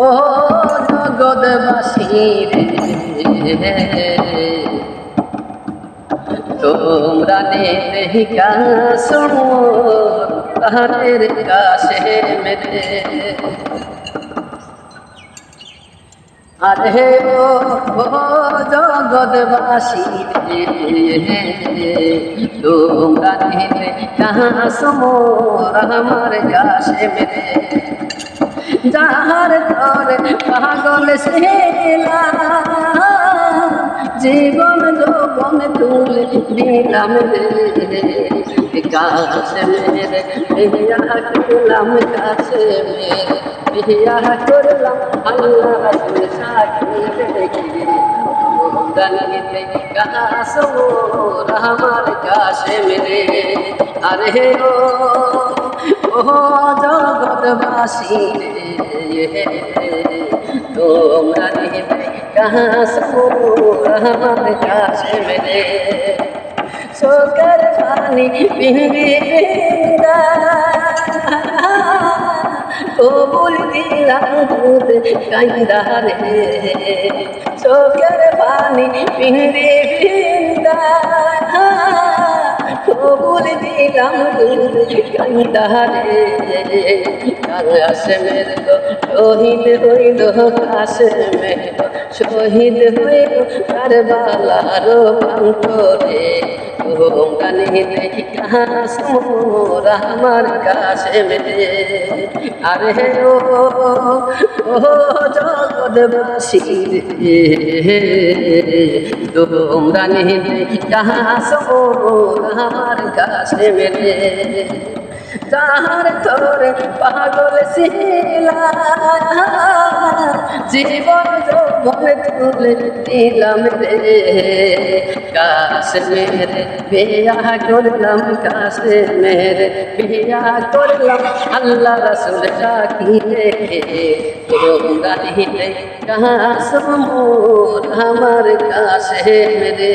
ও জগৎবাসী তোমরা নেহিকা শোনো, তাহাদের কাছে মেরে আরে ও জগৎবাসী তোমরা নেহিকা শোনো আমার কাছে মেরে তরে পাগল সেলা জীবন যৌবন তুলে দিলাম আরে ও ও রে। তোমরা কাস মোর আমার কাছে মেরে শোকর পানি পিঙ্গি কবুল দিলাম দুধ কান্দা রে। চোখের পানি পিন্দি পিন্দা কবুল দিলাম দুধ কান্দা রে কাশেমের তো শহীদ হইল কাশেমের শহীদ হইল কারবালার প্রান্তরে তোমরা নিতে কাশ মোর আমার কাছে মেরে আরে ও জগৎবাসী তোমরা মোর আমার কাছে মেলে। তাহার তোরে পাগল শিলা জীবন যৌবন তুলে দিলাম রে। কাশ মেরে বিয়া করলাম কাশ মেরে বিয়া করলাম, আল্লাহ রসুল রেখে তোমরা কাশ মোর আমার কাছে মেরে